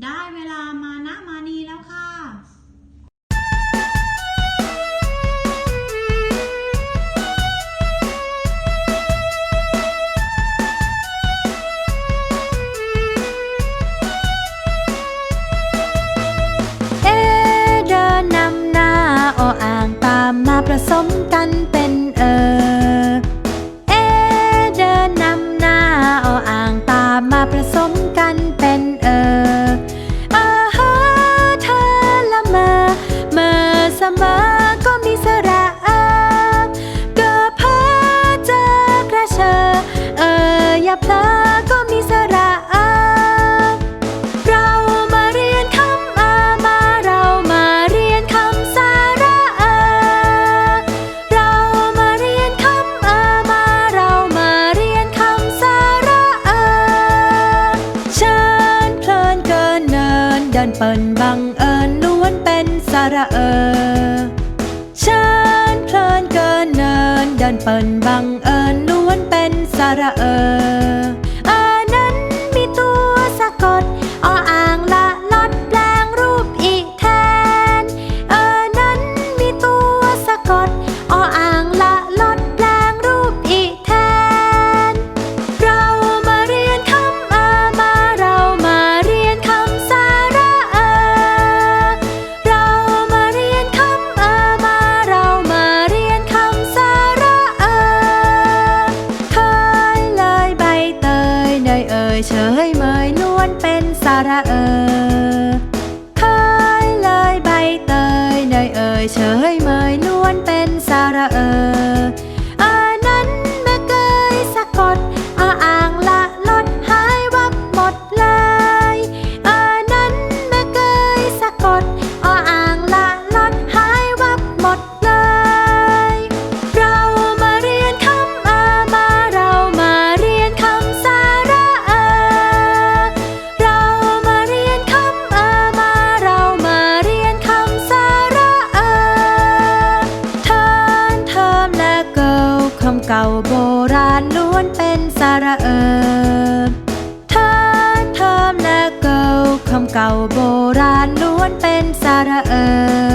ได้เวลามานะมานีแล้วค่ะ เปิ้ล love. เก่าโบราณล้วนเป็นสารเออ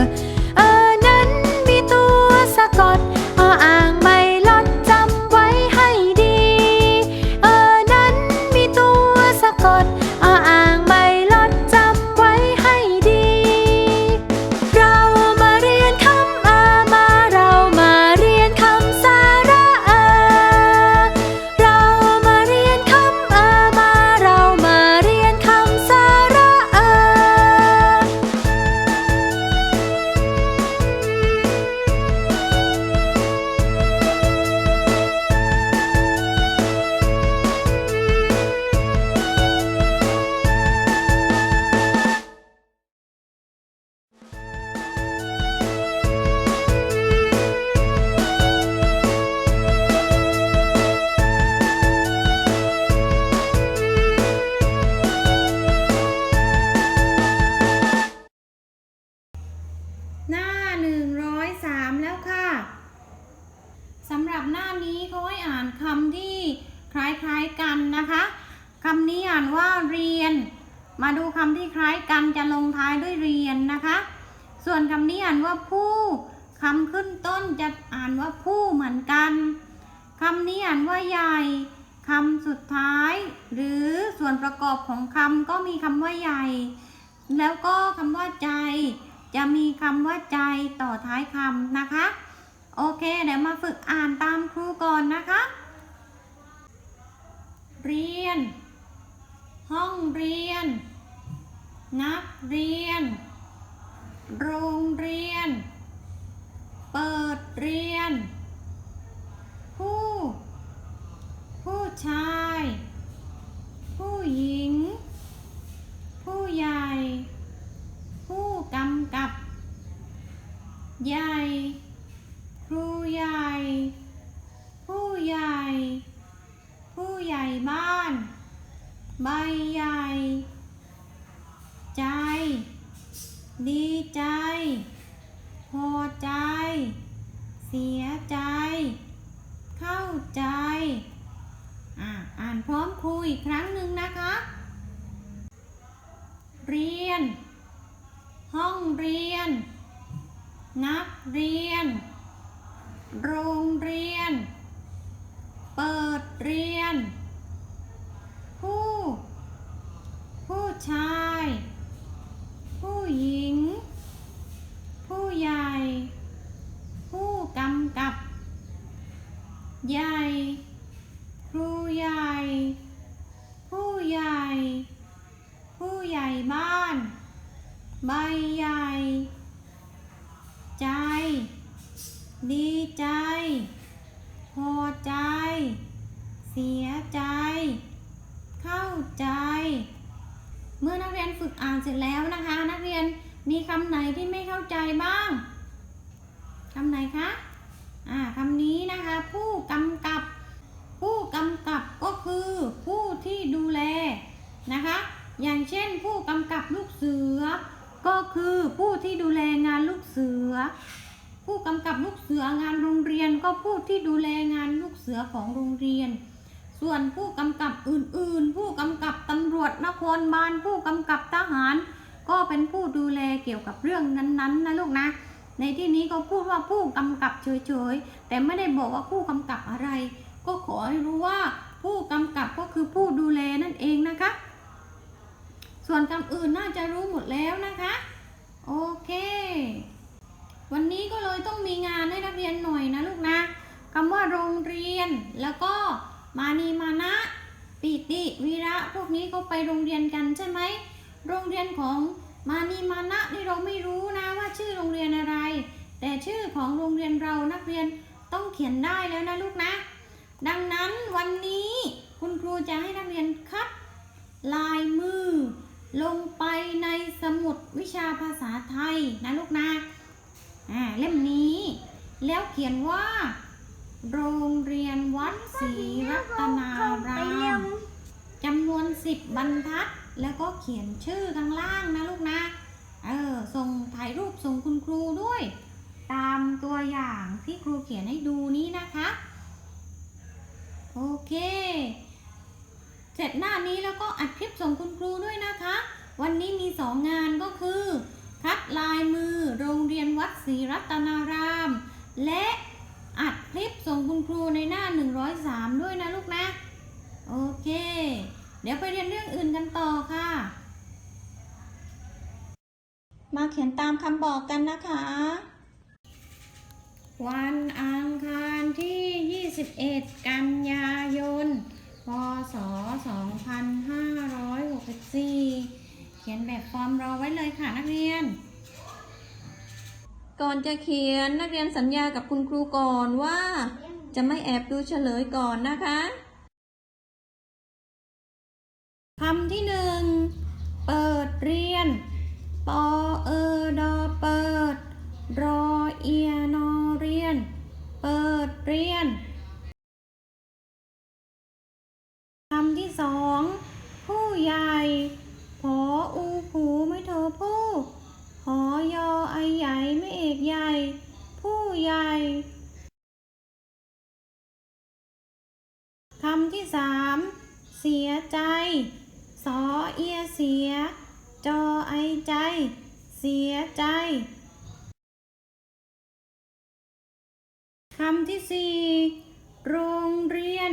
มาดูคำที่คล้ายกันจะลงท้ายด้วยเรียนนะคะ ส่วนคำนี้อ่านว่าผู้คำขึ้นต้นจะอ่านว่าผู้เหมือนกันคำนี้อ่านว่าใหญ่คำสุดท้าย หรือส่วนประกอบของคำก็มีคำว่าใหญ่ แล้วก็คำว่าใจ จะมีคำว่าใจต่อท้ายคำนะคะ โอเค เดี๋ยวมาฝึกอ่านตามครูก่อนนะคะ เรียน ห้องเรียน นักเรียน โรงเรียน เปิดเรียน ผู้ ผู้ชายียนห้องเรียน นักเรียน โรงเรียน เปิดเรียน ผู้ ผู้ชาย ผู้หญิง ผู้ใหญ่ ผู้กำกับ ใหญ่ ครูใหญ่ ผู้ใหญ่ ผู้ใหญ่บ้าน ใบใหญ่ ใจ ดีใจ พอใจ เสียใจ เข้าใจ เมื่อนักเรียนฝึกอ่านเสร็จแล้วนะคะ นักเรียนมีคำไหนที่ไม่เข้าใจบ้างคำไหนคะอ่าคำนี้นะคะ ผู้กำกับ ผู้กำกับก็คือผู้ที่ดูแลนะคะ อย่างเช่นผู้กำกับลูกเสือ ก็คือผู้ที่ดูแลงานลูกเสือ ผู้กำกับลูกเสืองานโรงเรียนก็ผู้ที่ดูแลงานลูกเสือของโรงเรียน ส่วนผู้กำกับอื่นๆ ผู้กำกับตำรวจนครบาลผู้กำกับทหาร ก็เป็นผู้ดูแลเกี่ยวกับเรื่องนั้นๆนะลูกนะ ในที่นี้ก็พูดว่าผู้กำกับเฉยๆ แต่ไม่ได้บอกว่าผู้กำกับอะไร ก็ขอให้รู้ว่าผู้กำกับก็คือผู้ดูแลนั่นเองนะคะ ส่วนคำอื่นน่าจะรู้หมดแล้วนะคะ โอเค วันนี้ก็เลยต้องมีงานให้นักเรียนหน่อยนะลูกนะคำว่าโรงเรียน แล้วก็มานีมานะ ปิติวีระพวกนี้เขาไปโรงเรียนกันใช่ไหมโรงเรียนของมานีมานะนี่เราไม่รู้นะว่าชื่อโรงเรียนอะไร แต่ชื่อของโรงเรียนเรานักเรียนต้องเขียนได้แล้วนะลูกนะ ดังนั้นวันนี้คุณครูจะให้นักเรียนคัดลายมือ ลงไปในสมุดวิชาภาษาไทยนะลูกนะ อ่าเล่มนี้ แล้วเขียนว่า โรงเรียนวัดศรีรัตนารามจำนวนสิบบรรทัด แล้วก็เขียนชื่อข้างล่างนะลูกนะ เออส่งถ่ายรูปส่งคุณครูด้วย ตามตัวอย่างที่ครูเขียนให้ดูนี้นะคะ โอเค เสร็จหน้านี้แล้วก็อัดคลิปส่งคุณครูด้วยนะคะ วันนี้มีสองงานก็คือ คัดลายมือโรงเรียนวัดศรีรัตนาราม และอัดคลิปส่งคุณครูในหน้า 103 ด้วยนะลูกนะ โอเค เดี๋ยวไปเรียนเรื่องอื่นกันต่อค่ะ มาเขียนตามคำบอกกันนะคะ วันอังคารที่ 21 กันยายน พศ 2564 ขียนแบบฟอร์มรอไว้เลยค่ะนักเรียน ก่อนจะเขียนนักเรียนสัญญากับคุณครูก่อนว่า จะไม่แอบดูเฉลยก่อนนะคะคำที่หนึ่ง เปิดเรียน ปอเออดอเปิด รอเอียนอเรียน เปิดเรียน คำที่สอง ผู้ใหญ่ พออูผูไม่โทผู้ หอยอไอใหญ่ไม่เอกใหญ่ ผู้ใหญ่ คำที่สาม เสีย ใจสอเอียเสีย จอไอใจ เสียใจ คำที่สี่โรงเรียน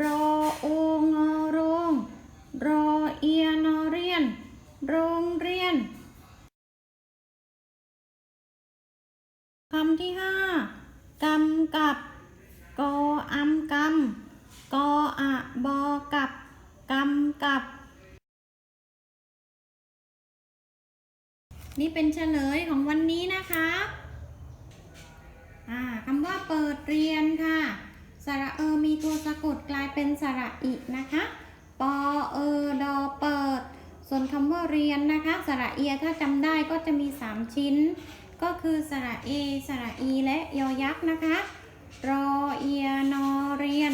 รอโองโรง รอเอียนอเรียน โรงเรียน คำที่ห้ากำกับ กออำกำกออะบอกัก กำกับ นี่เป็นเฉลยของวันนี้นะคะอ่าคำว่าเปิดเรียนค่ะ สระเอมีตัวสะกดกลายเป็นสระอินะคะ ปอเออดอเปิด ส่วนคำว่าเรียนนะคะ สระเอียถ้าจำได้ก็จะมี 3 ชิ้น ก็คือสระเอ สระอี และยอยักษ์นะคะ รอเอียนอเรียน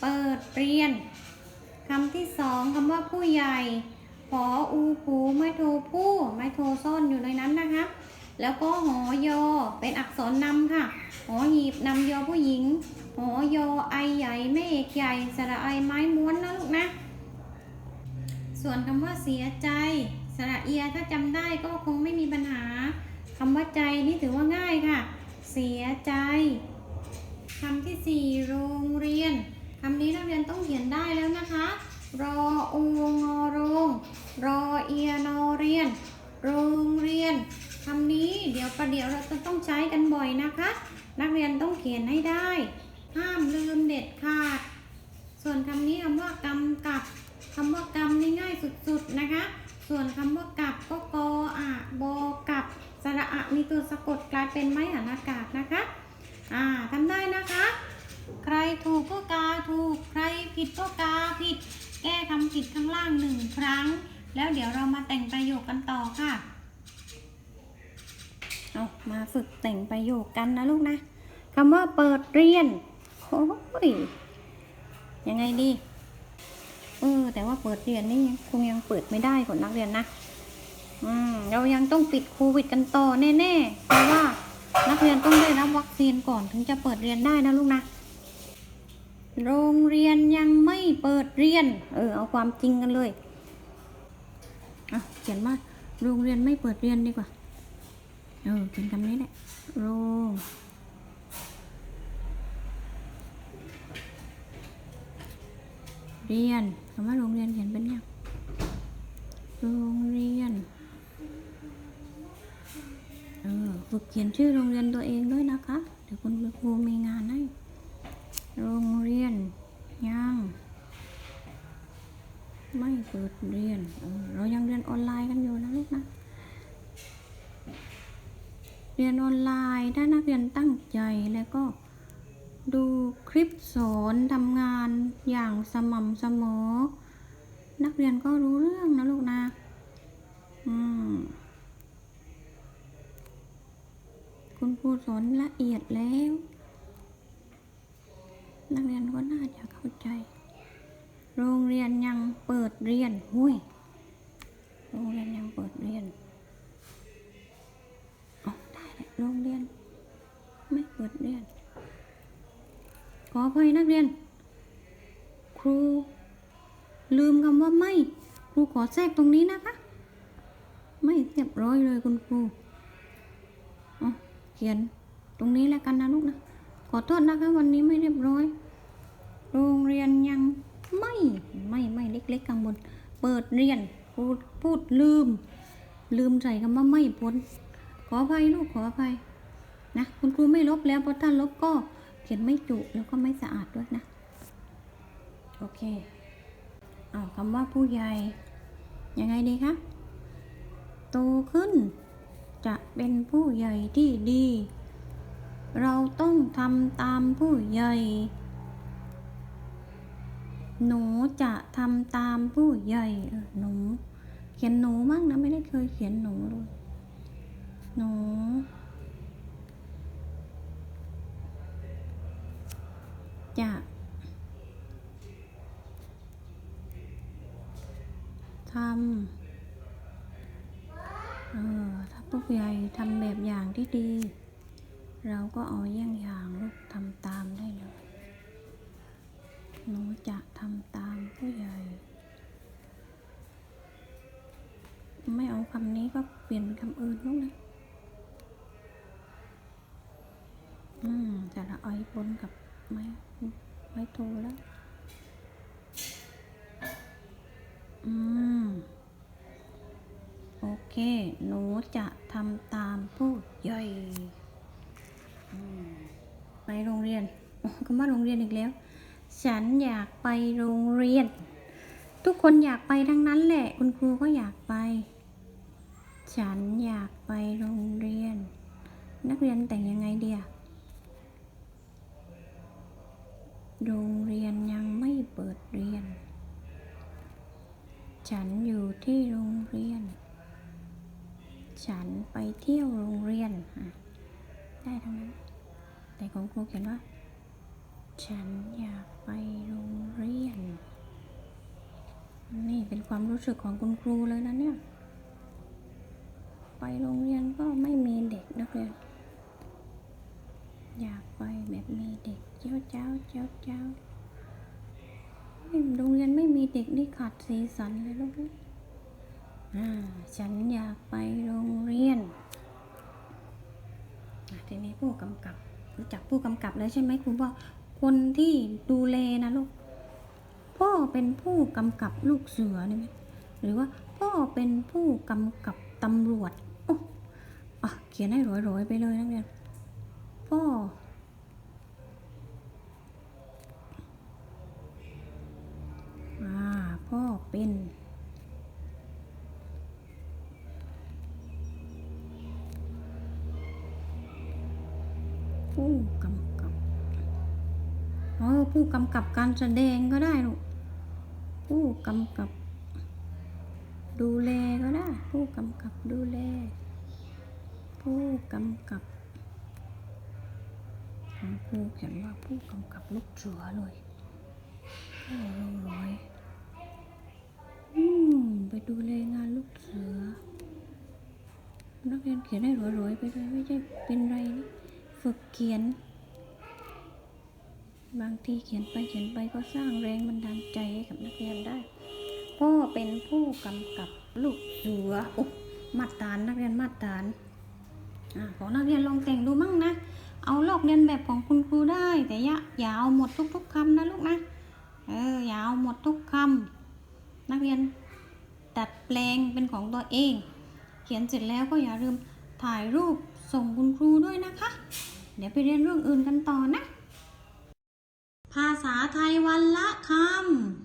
เปิดเรียน คำที่สองคำว่าผู้ใหญ่พออูผูไม่โทผู้ไม่โทซ่อนอยู่ในนั้นนะคะแล้วก็หอยอเป็นอักษรนำค่ะหอหีบนำยอผู้หญิงหอยอไอใหญ่ไม่เอกใหญ่สระไอไม้ม้วนนะลูกนะ ส่วนคำว่าเสียใจ สระเอียถ้าจำได้ก็คงไม่มีปัญหาคำว่าใจนี่ถือว่าง่ายค่ะ เสียใจคำที่สี่โรงเรียน คำนี้นักเรียนต้องเขียนได้แล้วนะคะ รออูงอโรง รอเอียนอเรียน โรงเรียนคำนี้เดี๋ยวประเดี๋ยวเราจะต้องใช้กันบ่อยนะคะ นักเรียนต้องเขียนให้ได้ ห้ามลืมเด็ดขาด ส่วนคำนี้คำว่ากำกับคำว่ากำนี่ง่ายสุดๆนะคะ ส่วนคำว่ากับก็กออะบอกับสระอะมีตัวสะกดกลายเป็นไม้หันอากาศนะคะ อ่าทำได้นะคะ ใครถูกก็กาถูก ใครผิดก็กาผิด แก้คำผิดข้างล่างหนึ่งครั้ง แล้วเดี๋ยวเรามาแต่งประโยคกันต่อค่ะ เอามาฝึกแต่งประโยคกันนะลูกนะคำว่าเปิดเรียนโอ้ยยังไงดี เออ แต่ว่าเปิดเรียนนี่คงยังเปิดไม่ได้ของนักเรียนนะ อืม เรายังต้องปิดโควิดกันต่อแน่ๆ เพราะว่านักเรียนต้องได้รับวัคซีนก่อนถึงจะเปิดเรียนได้นะลูกนะ โรงเรียนยังไม่เปิดเรียน เออ เอาความจริงกันเลยอะเขียนว่าโรงเรียนไม่เปิดเรียนดีกว่า เออเขียนคำนี้แหละ โรงเรียนคำว่าโรงเรียนเขียนเป็นยังโรงเรียน เออ ฝึกเขียนชื่อโรงเรียนตัวเองด้วยนะคะ เดี๋ยวคุณครูมีงานให้ โรงเรียนยังไม่เปิดเรียนเออเรายังเรียนออนไลน์กันอยู่นะลูกนะ เรียนออนไลน์ถ้านักเรียนตั้งใจแล้วก็ดูคลิปสอนทำงานอย่างสม่ำเสมอ นักเรียนก็รู้เรื่องนะลูกนะ อืม คุณครูสอนละเอียดแล้ว นักเรียนก็น่าจะเข้าใจ โรงเรียนยังเปิดเรียนหุ้ยโรงเรียนยังเปิดเรียนอ๋อได้แหละโรงเรียน ไม่เปิดเรียน ขออภัยนักเรียน ครู ลืมคำว่าไม่ ครูขอแทรกตรงนี้นะคะ ไม่เรียบร้อยเลยคุณครูอ๋อเขียนตรงนี้แล้วกันนะลูกนะ ขอโทษนะคะวันนี้ไม่เรียบร้อย โรงเรียนยังไม่ไม่ไม่เล็กๆข้างบน เปิดเรียนพูดพูดลืม ลืมใส่คำว่าไม่พ้น ขออภัยลูกขออภัยนะคุณครูไม่ลบแล้วเพราะถ้าลบก็เขียนไม่จุแล้วก็ไม่สะอาดด้วยนะ โอเคเอาคำว่าผู้ใหญ่ยังไงดีคะโตขึ้น จะเป็นผู้ใหญ่ที่ดี เราต้องทำตามผู้ใหญ่ หนูจะทำตามผู้ใหญ่หนู เขียนหนูมั่งนะไม่ได้เคยเขียนหนูเลยหนูจะทำเออถ้าผู้ใหญ่ทำแบบอย่างที่ดี เราก็เอาเยี่ยงอย่างลูกทำตามได้เลย หนูจะทำตามผู้ใหญ่ ไม่เอาคำนี้ก็เปลี่ยนเป็นคำอื่นลูกนะ อืมแต่ละอ้อยปนกับไม้ไม้โทแล้ว อืม โอเค หนูจะทำตามผู้ใหญ่ไปโรงเรียนคำว่าโรงเรียนอีกแล้ว ฉันอยากไปโรงเรียน ทุกคนอยากไปทั้งนั้นแหละ คุณครูก็อยากไป ฉันอยากไปโรงเรียน นักเรียนแต่งยังไงเดียวรงเรียนยังไม่เปิดเรียน ฉันอยู่ที่โรงเรียน ฉันไปเที่ยวโรงเรียนอะได้ทั้งนั้น แต่ของครูเขียนว่า ฉันอยากไปโรงเรียน นี่เป็นความ รู้สึกของคุณครูเลยนะเนี่ย ไปโรงเรียนก็ไม่มีเด็กนักเรียน อยากไปแบบมีเด็กเจ้าเจ้าเจ้าเจ้าโรงเรียนไม่มีเด็กนี่ขาดสีสันเลยลูกอ่าฉันอยากไปโรงเรียนทีนี้ผู้กำกับรู้จักผู้กำกับแล้วใช่ไหมครูบอคนที่ดูแลนะลูกพ่อเป็นผู้กำกับลูกเสือนี่ไหม หรือว่าพ่อเป็นผู้กำกับตำรวจโอ้อะเขียนให้ร้อยๆไปเลยนักเรียนพ่ออ่าพ่อเป็นผู้กำกับเออผู้กำกับการแสดงก็ได้ลูกผู้กำกับ ดูแลก็ได้ ผู้กำกับดูแล ผู้กำกับอ่าครูเขียนว่าผู้กำกับลูกเสือเลยโอ้ร้อยอืมไปดูแลงานลูกเสือ นักเรียนเขียนให้ร้อยๆไปเลยไม่ใช่เป็นไรนี่ฝึกเขียน บางทีเขียนไปเขียนไปก็สร้างแรงบันดาลใจให้กับนักเรียนได้ พ่อเป็นผู้กำกับลูกเสือโอ้มาตานนักเรียนมาตานอ่าของนักเรียนลองแต่งดูมั่งนะ เอาลอกเรียนแบบของคุณครูได้ แต่อย่าอย่าเอาหมดทุก ๆคำนะลูกนะ เอออย่าเอาหมดทุกคำนักเรียนดัดแปลงเป็นของตัวเอง เขียนเสร็จแล้วก็อย่าลืมถ่ายรูปส่งคุณครูด้วยนะคะ เดี๋ยวไปเรียนเรื่องอื่นกันต่อนะ ภาษาไทยวันละคำ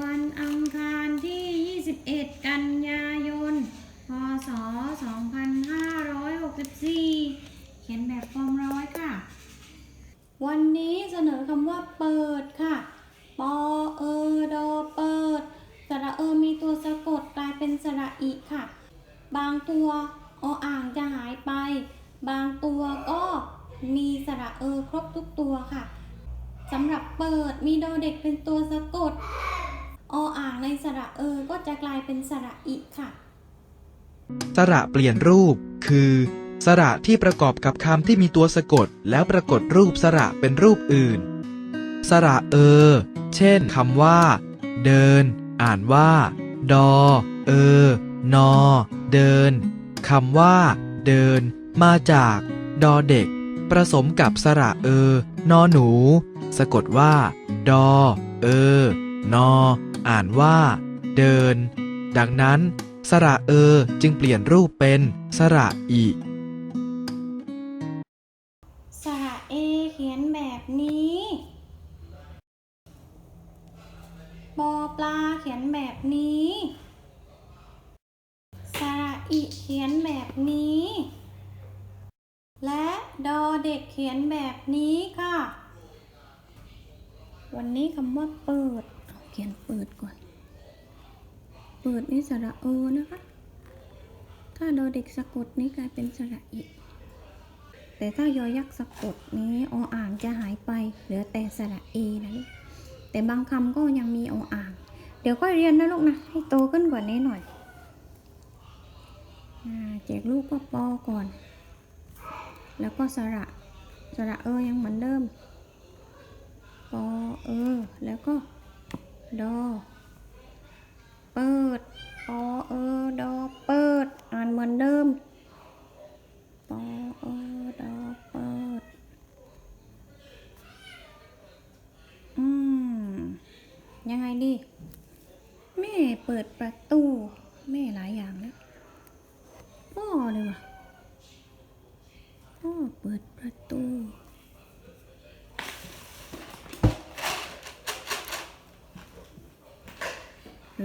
วันอังคารที่ 21 กันยายน พศ 2564 เขียนแบบฟอร์มร้อยค่ะ วันนี้เสนอคำว่าเปิดค่ะ ปอเออดอเปิด สระเออมีตัวสะกดกลายเป็นสระอีค่ะ บางตัวออ่างจะหายไป บางตัวก็มีสระเออครบทุกตัวค่ะสำหรับเปิดมีดอเด็กเป็นตัวสะกด ออ่างในสระเออ ก็จะกลายเป็นสระอีค่ะ สระเปลี่ยนรูป คือ สระที่ประกอบกับคำที่มีตัวสะกด แล้วปรากฏรูปสระเป็นรูปอื่น สระเออ เช่นคำว่า เดิน อ่านว่า ดอ เออ นอ เดินคำว่า เดิน มาจาก ดอเด็ก ผสมกับสระเออ นอหนู สะกดว่า ดอ เออ นอ อ่านว่า เดิน ดังนั้น สระเออจึงเปลี่ยนรูปเป็น สระอีสระเอเขียนแบบนี้ปอปลาเขียนแบบนี้ สระอิเขียนแบบนี้ และดอเด็กเขียนแบบนี้ค่ะ วันนี้คำว่าเปิด เขียนเปิดก่อน เปิดนี่สระเอนะคะ ถ้าดอเด็กสะกดนี้กลายเป็นสระอิแต่ถ้ายอยักษ์สะกดนี้ออ่างจะหายไป เหลือแต่สระเอนะลูก แต่บางคำก็ยังมีออ่าง เดี๋ยวค่อยเรียนนะลูกนะ ให้โตขึ้นกว่านี้หน่อยอแจกลูกก็ปอก่อน แล้วก็สระสระเออยังเหมือนเดิมปอเออ แล้วก็ ดอ เปิด ปอเออ ดอ เปิด อ่านเหมือนเดิม ปอเออดอเปิด อืม ยังไงดี แม่เปิดประตู แม่หลายอย่างแล้วพ่อเลยว่ะพ่อเปิดประตู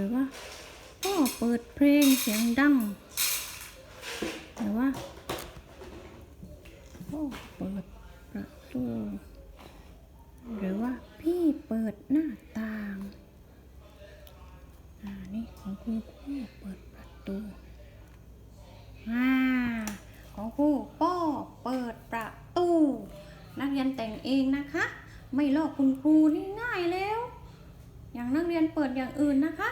ือว่าพ่อเปิดเพลงเสียงดังหรือว่าพ่อเปิดประตูหรือว่าพี่เปิดหน้าต่างอ่านี่ของครูพ่อเปิดประตูอ่าของครูพ่อเปิดประตู นักเรียนแต่งเองนะคะ ไม่ลอกคุณครูนี่ง่ายแล้ว อย่างนักเรียนเปิดอย่างอื่นนะคะ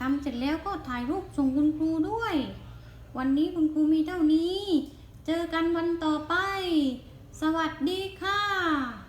ทำเสร็จแล้วก็ถ่ายรูปส่งคุณครูด้วย วันนี้คุณครูมีเท่านี้ เจอกันวันต่อไป สวัสดีค่ะ